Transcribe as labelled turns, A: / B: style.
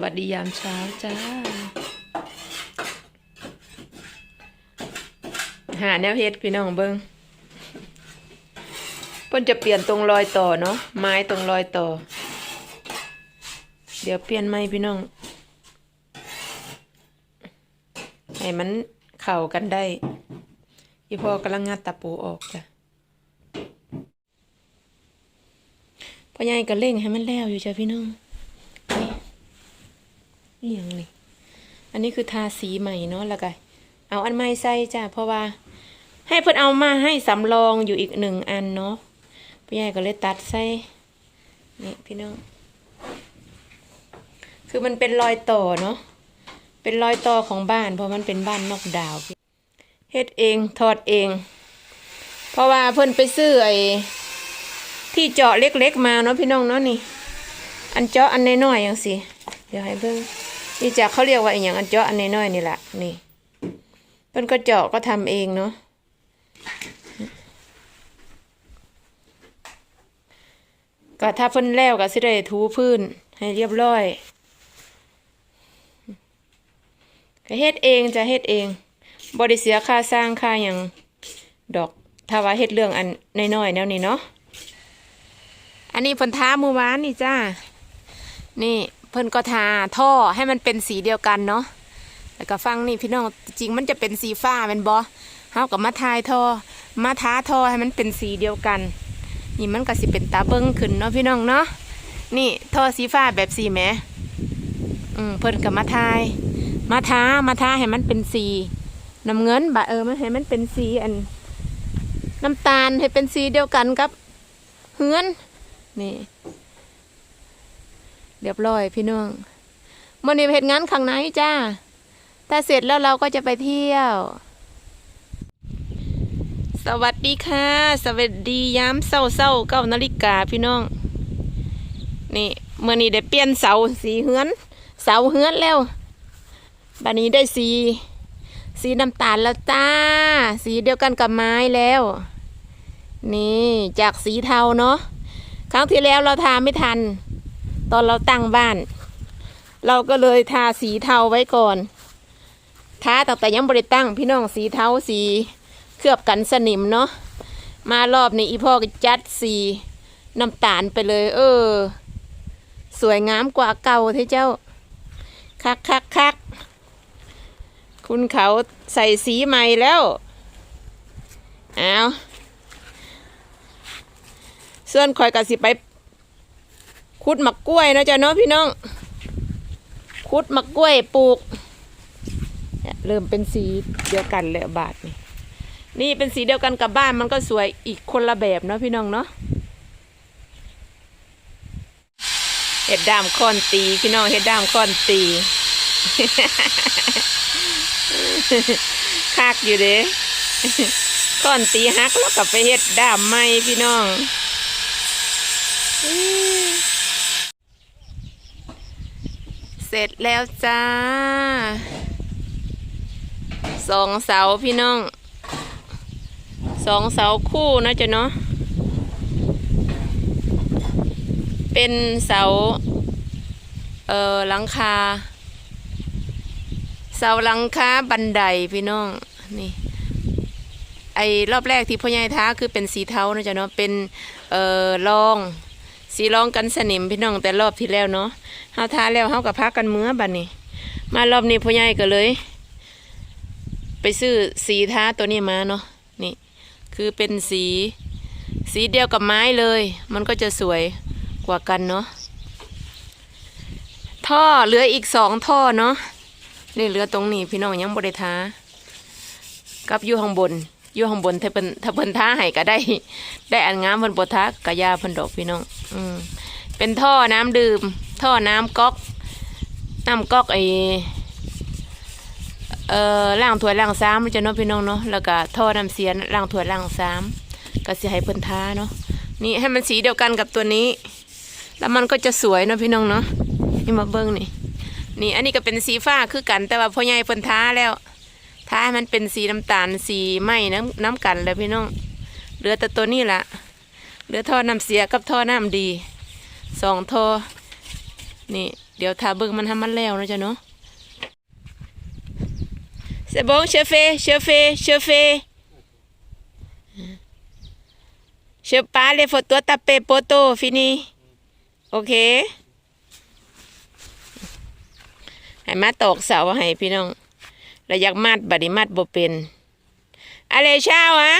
A: วัสดียามเช้าจ้า หาแนวเฮ็ดพี่น้องเบิงเพิ่นจะเปลี่ยนตรงรอยต่อเนาะไม้ตรงรอยต่อ เดี๋ยวเปลี่ยนไม้พี่น้อง ให้มันเข้ากันได้อีพ่อกำลังงัดตะปูออกจ้ะพ่อใหญ่ก็เร่งให้มันแล้วอยู่จ้ะพี่น้อง นี่หยังนี่ อันนี้คือทาสีใหม่เนาะล้วก็เอาอันใหม่ใส่จ้ะเพราะว่า ให้เพิ่นเอามาให้สำรองอยู่อีกหนึ่งอันเนาะพี่ใหญ่ก็เลยตัดใส่นี่พี่น้องคือมันเป็นรอยต่อเนาะเป็นรอยต่อของบ้าน เพราะมันเป็นบ้านนอกดาวเฮ็ดเองถอดเอง เพราะว่าเพิ่นไปซื้อไอ้ที่เจาะเล็กๆมาเนาะพี่น้องเนาะนี่ อันเจาะอันน้อยๆอย่างสิเดี๋ยวให้เบิ่ง นี่จาเขาเรียกว่าอย่างอันเจาะอันน้อยๆนี่แหละนี่เพิ่นก็เจาะก็ทำเองเนาะก็ถ้าเพิ่นแล้วก็สิได้ถูพื้นให้เรียบร้อยก็เฮ็ดเองจะเฮ็ดเองบ่ได้เสียค่าสร้างค่าหยังดอกถ้าว่าเฮ็ดเรื่องอันน้อยๆแนวนี้เนาะอันนี้เพิ่นท้าเมื่อวานนี่จ้านี่ เพิ่นก็ทาท่อให้มันเป็นสีเดียวกันเนาะแล้วก็ฟังนี่พี่น้องจริงมันจะเป็นสีฟ้าเป็นบอเฮากับมาทายท่อมาท้าท่อให้มันเป็นสีเดียวกัน นี่มันก็สิเป็นตาเบิ้งขึ้นเนาะพี่น้องเนาะนี่ท่อสีฟ้าแบบสีแหมอืมเพิ่นกับมาทาย มาท้ามาท้าให้มันเป็นสีน้ำเงินบะเออมันให้มันเป็นสีอันน้ำตาลให้เป็นสีเดียวกันกับเฮือนนี่ เรียบร้อยพี่น้องมื่อนี้ไปเห็นงานข้างในจ้า ถ้าเสร็จแล้วเราก็จะไปเที่ยว สวัสดีค่ะ สวัสดียามเศร้าเศร้าเก้านาฬิกาพี่น้อง นี่เมื่อนี้ได้เปลี่ยนเสาสีเฮือน เสาเฮือนแล้วบัดนี้ได้สี สีน้ำตาลแล้วจ้า สีเดียวกันกับไม้แล้ว นี่จากสีเทาเนาะ ครั้งที่แล้วเราทาไม่ทัน ตอนเราตั้งบ้าน เราก็เลยทาสีเทาไว้ก่อนทาตั้งแต่ยังบริตั้ง พี่น้องสีเทาสีเคลือบกันสนิมเนาะมารอบนี้อีพ่อก็จัดสีน้ำตาลไปเลย เออ สวยงามกว่าเก่าเท่เจ้า คักคักคักคุณเขาใส่สีใหม่แล้วเอาส่วนคอยกับสิไป คุดหมักกล้วยนะจ๊ะเนาะพี่น้อง คุดหมักกล้วยปลูกเนี่ยเริ่มเป็นสีเดียวกันเลยบาทนี่นี่เป็นสีเดียวกันกับบ้านมันก็สวยอีกคนละแบบเนาะพี่น้องเนาะเห็ดดามคอนตีพี่น้องเห็ดดามคอนตีคักอยู่เด้คอนตีฮักแล้วก็ไปเห็ดดามไม้พี่น้อง เสร็จแล้วจ้าสองเสาพี่น้องสองเสาคู่นะจ๊ะเนาะเป็นเสาเอ่อหลังคา เสาหลังคาบันไดพี่น้องนี่ไอ้รอบแรกที่พ่อใหญ่ท้าคือเป็นสีเทานะจ๊ะเนาะเป็นเอ่อรอง สีรองกันสนิมพี่น้องแต่รอบที่แล้วเนาะเฮาทาแล้วเฮากับพักกันเมื่อบัดนี้ มารอบนี้พ่อใหญ่ก็เลย ไปซื้อสีทาตัวนี้มาเนาะนี่คือเป็นสี สีเดียวกับไม้เลย มันก็จะสวยกว่ากันเนาะท่อเหลืออีกสองท่อเนาะนี่เหลือตรงนี้พี่น้องยังบริทากับอยู่ข้างบน อยู่ข้างบนถ้าเป็นถ้าเพิ่นท้าให้ก็ได้ ได้อันงามเพิ่นบ่ทักกะยาเพิ่นดอกพี่น้องอืมเป็นท่อน้ำดื่ม ท่อน้ำก๊อก น้ำก๊อกไอเอ่อล้างถ้วยล้างซ้ำมันจะเนาะพี่น้องเนาะแล้วก็ท่อน้ำเสียล้างถ้วยล้างซ้ำก็สิให้เพิ่นท้าเนาะนี่ให้มันสีเดียวกันกับตัวนี้ แล้วมันก็จะสวยเนาะพี่น้องเนาะนี่มาเบิ่งนี่นี่อันนี้ก็เป็นสีฟ้าคือกันแต่ว่าพ่อใหญ่เพิ่นท้าแล้ว ถ้ามันเป็นสีน้ำตาลสีไหมน้ำน้ำกันแล้วพี่น้องเหลือแต่ตัวนี้ละเหลือท่อน้ำเสียกับท่อน้ำดีสองท่อนี่ เดี๋ยวทาเบิ้งมันทำมันแล้วนะจ๊ะเนาะเซบงเชฟเฟเชฟเฟเชฟเฟเชฟปาเลฟตัวตาเปโปโตฟินีโอเคให้มาตอกเสาให้พี่น้อง ระยากมัดบัดนี้มัดบ่เป็นอะไรเช้าอะ